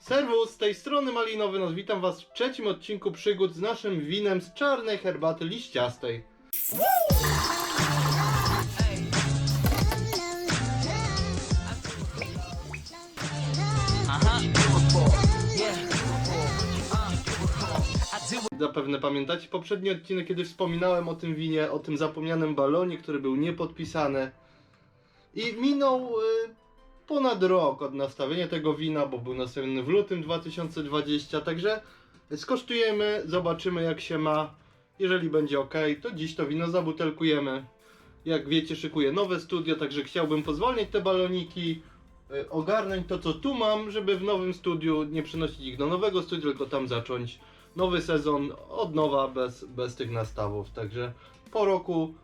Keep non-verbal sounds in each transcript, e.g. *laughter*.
Serwus, z tej strony Malinowy, no witam was w trzecim odcinku przygód z naszym winem z czarnej herbaty liściastej. Zapewne pamiętacie poprzedni odcinek, kiedy wspominałem o tym winie, o tym zapomnianym balonie, który był niepodpisany. I minął y, ponad rok od nastawienia tego wina, bo był nastawiony w lutym 2020, także skosztujemy, zobaczymy jak się ma. Jeżeli będzie ok, to dziś to wino zabutelkujemy. Jak wiecie, szykuję nowe studio, także chciałbym pozwolnić te baloniki, y, ogarnąć to co tu mam, żeby w nowym studiu nie przenosić ich do nowego studia, tylko tam zacząć nowy sezon od nowa, bez, bez tych nastawów. Także po roku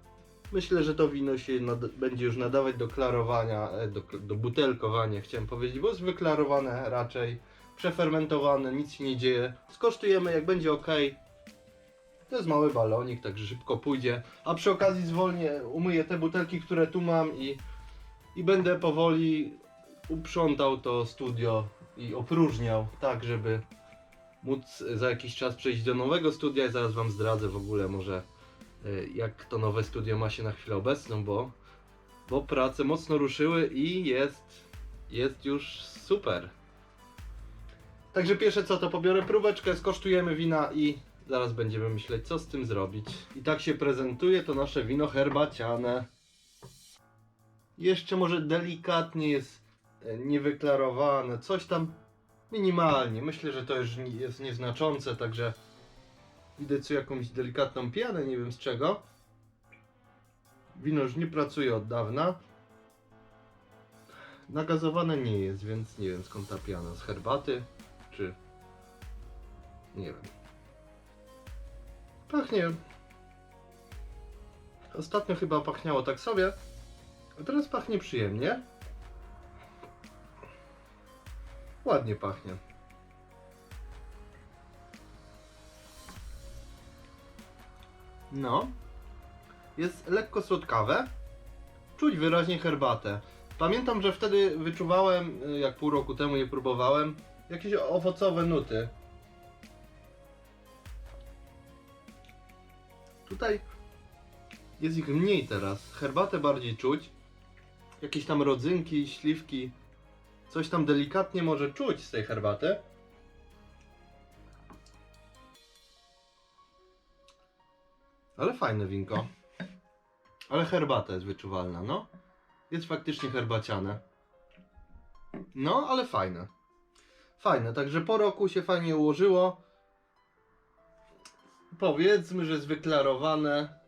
myślę, że to wino się będzie już nadawać do klarowania, e, do, do butelkowania, chciałem powiedzieć, bo jest wyklarowane raczej, przefermentowane, nic się nie dzieje. Skosztujemy, jak będzie ok. To jest mały balonik, także szybko pójdzie. A przy okazji zwolnię, umyję te butelki, które tu mam i, i będę powoli uprzątał to studio i opróżniał, tak żeby móc za jakiś czas przejść do nowego studia i zaraz Wam zdradzę w ogóle może jak to nowe studio ma się na chwilę obecną, bo, bo prace mocno ruszyły i jest, jest już super. Także pierwsze co to pobiorę próbeczkę, skosztujemy wina i zaraz będziemy myśleć co z tym zrobić. I tak się prezentuje to nasze wino herbaciane. Jeszcze może delikatnie jest e, niewyklarowane, coś tam Minimalnie. Myślę, że to już jest nieznaczące, także widzę tu jakąś delikatną pianę, nie wiem z czego. Wino już nie pracuje od dawna. Nagazowane nie jest, więc nie wiem skąd ta piana. Z herbaty? Czy... Nie wiem. Pachnie... Ostatnio chyba pachniało tak sobie, a teraz pachnie przyjemnie. Ładnie pachnie. No. Jest lekko słodkawe. Czuć wyraźnie herbatę. Pamiętam, że wtedy wyczuwałem, y, jak pół roku temu je próbowałem, jakieś owocowe nuty. Tutaj jest ich mniej teraz. Herbatę bardziej czuć. Jakieś tam rodzynki, śliwki, Coś tam delikatnie może czuć z tej herbaty. Ale fajne winko. Ale herbata jest wyczuwalna, no. Jest faktycznie herbaciane. No, ale fajne. Fajne, także po roku się fajnie ułożyło. Powiedzmy, że jest wyklarowane.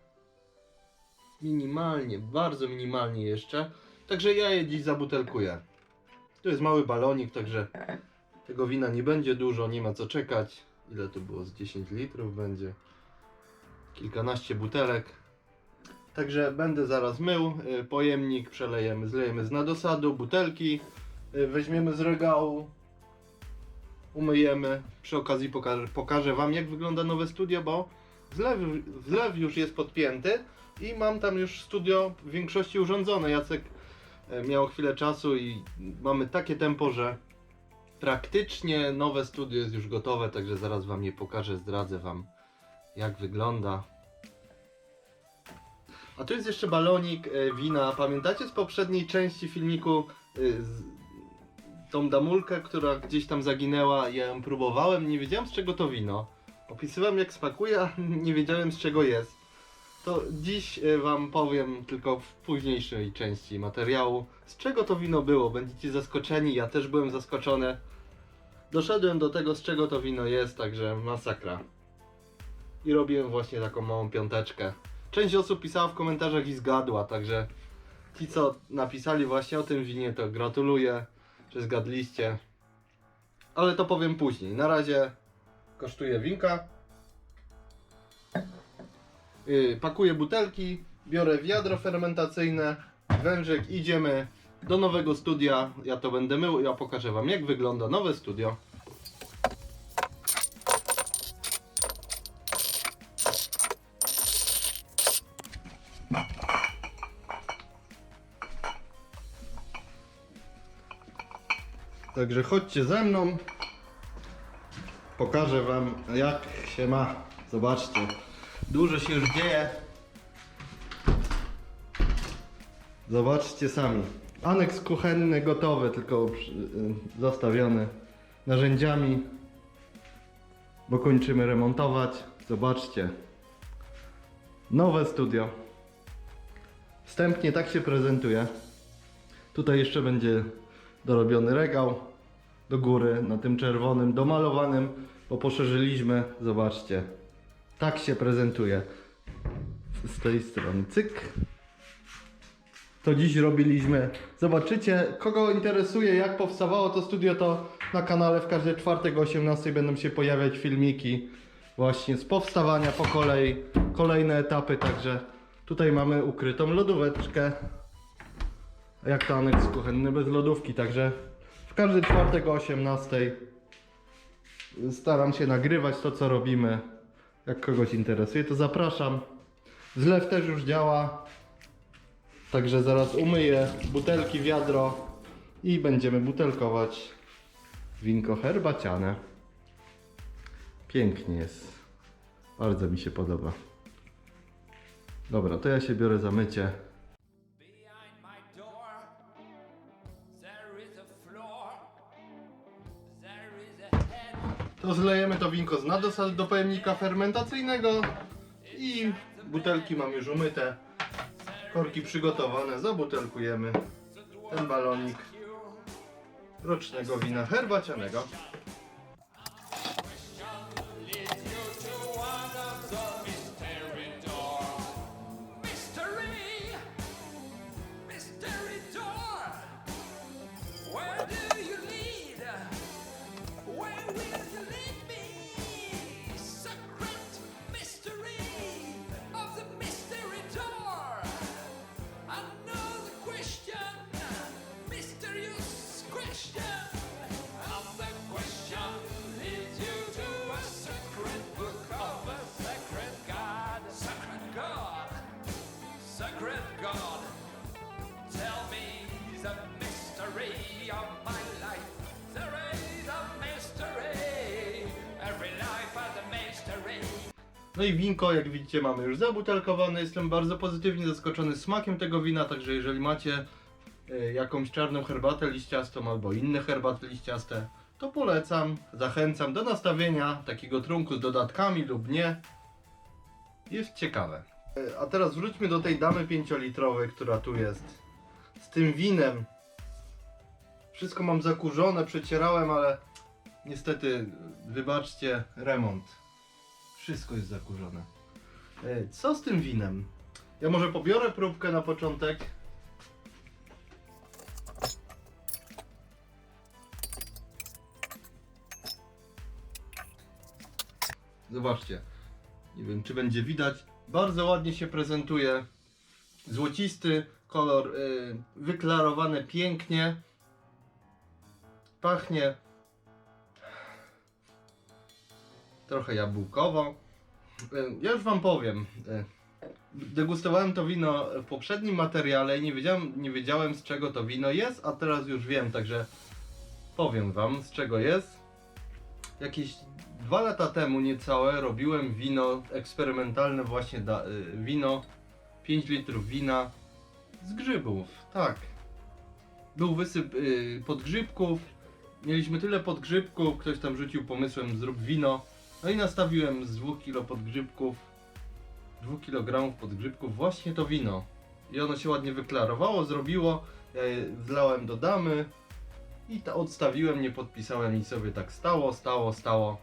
Minimalnie, bardzo minimalnie jeszcze. Także ja je dziś zabutelkuję. To jest mały balonik, także tego wina nie będzie dużo, nie ma co czekać. Ile to było? Z 10 litrów będzie. Kilkanaście butelek. Także będę zaraz mył. y, Pojemnik przelejemy, zlejemy z nadosadu, butelki y, weźmiemy z regału. Umyjemy. Przy okazji pokażę, pokażę Wam jak wygląda nowe studio, bo zlew, zlew już jest podpięty i mam tam już studio w większości urządzone. Jacek e, miał chwilę czasu i mamy takie tempo, że praktycznie nowe studio jest już gotowe, także zaraz Wam je pokażę, zdradzę Wam jak wygląda. A tu jest jeszcze balonik e, wina. Pamiętacie z poprzedniej części filmiku e, z tą damulkę, która gdzieś tam zaginęła? Ja ją próbowałem, nie wiedziałem z czego to wino. Opisywałem jak smakuje, a *laughs* nie wiedziałem z czego jest. To dziś e, Wam powiem tylko w późniejszej części materiału, z czego to wino było. Będziecie zaskoczeni, ja też byłem zaskoczony. Doszedłem do tego, z czego to wino jest, także masakra. I robiłem właśnie taką małą piąteczkę. Część osób pisała w komentarzach i zgadła, także ci, co napisali właśnie o tym winie, to gratuluję, że zgadliście. Ale to powiem później. Na razie kosztuje winka. Yy, pakuję butelki, biorę wiadro fermentacyjne, wężyk, idziemy do nowego studia. Ja to będę mył, ja pokażę Wam jak wygląda nowe studio. Także chodźcie ze mną. Pokażę wam jak się ma. Zobaczcie. Dużo się już dzieje. Zobaczcie sami. Aneks kuchenny gotowy, tylko przy- y, narzędziami, bo kończymy remontować. Zobaczcie. Nowe studio. Wstępnie tak się prezentuje. Tutaj jeszcze będzie dorobiony regał do góry na tym czerwonym, domalowanym, bo poszerzyliśmy. Zobaczcie. Tak się prezentuje. Z tej strony. Cyk. To dziś robiliśmy. Zobaczycie, kogo interesuje, jak powstawało to studio, to na kanale w każdy czwartek o 18 będą się pojawiać filmiki właśnie z powstawania po kolei, kolejne etapy, także tutaj mamy ukrytą lodóweczkę. Jak to aneks kuchenny bez lodówki, także w każdy czwartek o 18 staram się nagrywać to, co robimy. Jak kogoś interesuje, to zapraszam. Zlew też już działa. Także zaraz umyję butelki, wiadro i będziemy butelkować winko herbaciane. Pięknie jest. Bardzo mi się podoba. Dobra, to ja się biorę za mycie. Head. To winko z nadosad do pojemnika fermentacyjnego i butelki mam już umyte. Korki przygotowane, zabutelkujemy ten balonik rocznego wina herbacianego. Where do you lead? Where will you sacred God. Tell me the mystery of my life. There is a mystery. Every life has a mystery. No i winko, jak widzicie, mamy już zabutelkowane. Jestem bardzo pozytywnie zaskoczony smakiem tego wina, także jeżeli macie e, jakąś czarną herbatę liściastą albo inne herbaty liściaste, to polecam, zachęcam do nastawienia takiego trunku z dodatkami lub nie. Jest ciekawe. E, A teraz wróćmy do tej damy 5-litrowej, która tu jest. Z tym winem. Wszystko mam zakurzone, przecierałem, ale niestety, wybaczcie, remont. Wszystko jest zakurzone. E, Co z tym winem? Ja może pobiorę próbkę na początek. Zobaczcie. Nie wiem, czy będzie widać. Bardzo ładnie się prezentuje. Złocisty kolor, e, wyklarowany pięknie. Pachnie trochę jabłkowo. E, Ja już wam powiem. e, Degustowałem to wino w poprzednim materiale i nie wiedziałem, nie wiedziałem z czego to wino jest, a teraz już wiem, także powiem wam z czego jest. Jakieś dwa lata temu niecałe robiłem wino eksperymentalne właśnie da, y, wino 5 litrów wina z grzybów, tak. Był wysyp y, podgrzybków, mieliśmy tyle podgrzybków, ktoś tam rzucił pomysłem zrób wino. No i nastawiłem z 2 kg podgrzybków, 2 kg podgrzybków właśnie to wino. I ono się ładnie wyklarowało, zrobiło. Ja je wlałem do damy i to odstawiłem, nie podpisałem i sobie tak stało, stało, stało.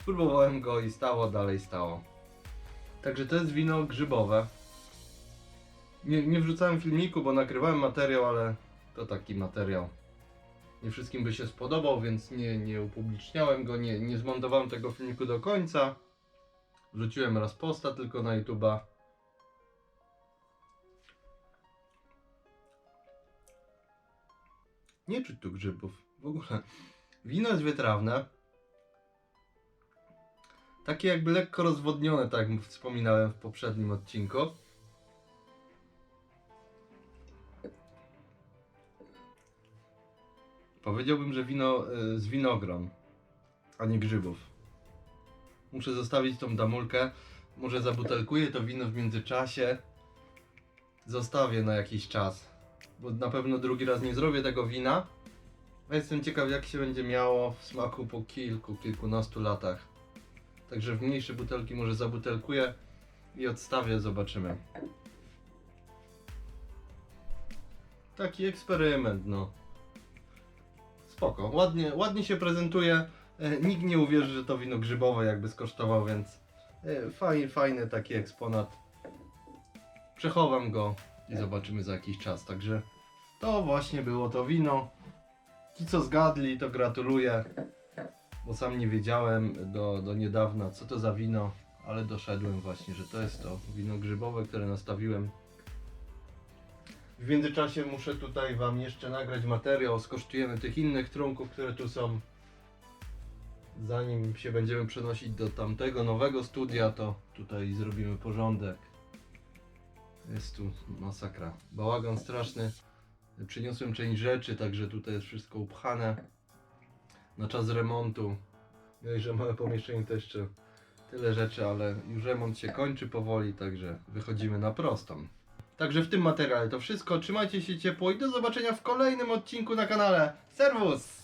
Spróbowałem go i stało, dalej stało. Także to jest wino grzybowe. Nie, nie wrzucałem filmiku, bo nagrywałem materiał, ale to taki materiał nie wszystkim by się spodobał, więc nie, nie upubliczniałem go, nie, nie zmontowałem tego filmiku do końca. Wrzuciłem raz posta tylko na YouTube'a. Nie czuć tu grzybów. W ogóle. Wino jest wytrawne. Takie jakby lekko rozwodnione, tak jak wspominałem w poprzednim odcinku. Powiedziałbym, że wino y, z winogron. a nie grzybów. Muszę zostawić tą damulkę. Może zabutelkuję to wino w międzyczasie. Zostawię na jakiś czas. Bo na pewno drugi raz nie zrobię tego wina. Jestem ciekaw jak się będzie miało w smaku po kilku, kilkunastu latach. Także w mniejsze butelki może zabutelkuję i odstawię, zobaczymy. Taki eksperyment, no. Spoko, ładnie, ładnie się prezentuje. E, nikt nie uwierzy, że to wino grzybowe jakby skosztował, więc e, fajny, fajny taki eksponat. Przechowam go i zobaczymy za jakiś czas. Także to właśnie było to wino. Ci co zgadli, to gratuluję. Bo sam nie wiedziałem do, do niedawna, co to za wino, ale doszedłem właśnie, że to jest to wino grzybowe, które nastawiłem. W międzyczasie muszę tutaj Wam jeszcze nagrać materiał, skosztujemy tych innych trunków, które tu są. Zanim się będziemy przenosić do tamtego nowego studia, to tutaj zrobimy porządek. Jest tu masakra. Bałagan straszny. Przyniosłem część rzeczy, także tutaj jest wszystko upchane na czas remontu. No i że małe pomieszczenie to jeszcze tyle rzeczy, ale już remont się kończy powoli, także wychodzimy na prostą. Także w tym materiale to wszystko. Trzymajcie się ciepło i do zobaczenia w kolejnym odcinku na kanale. Serwus!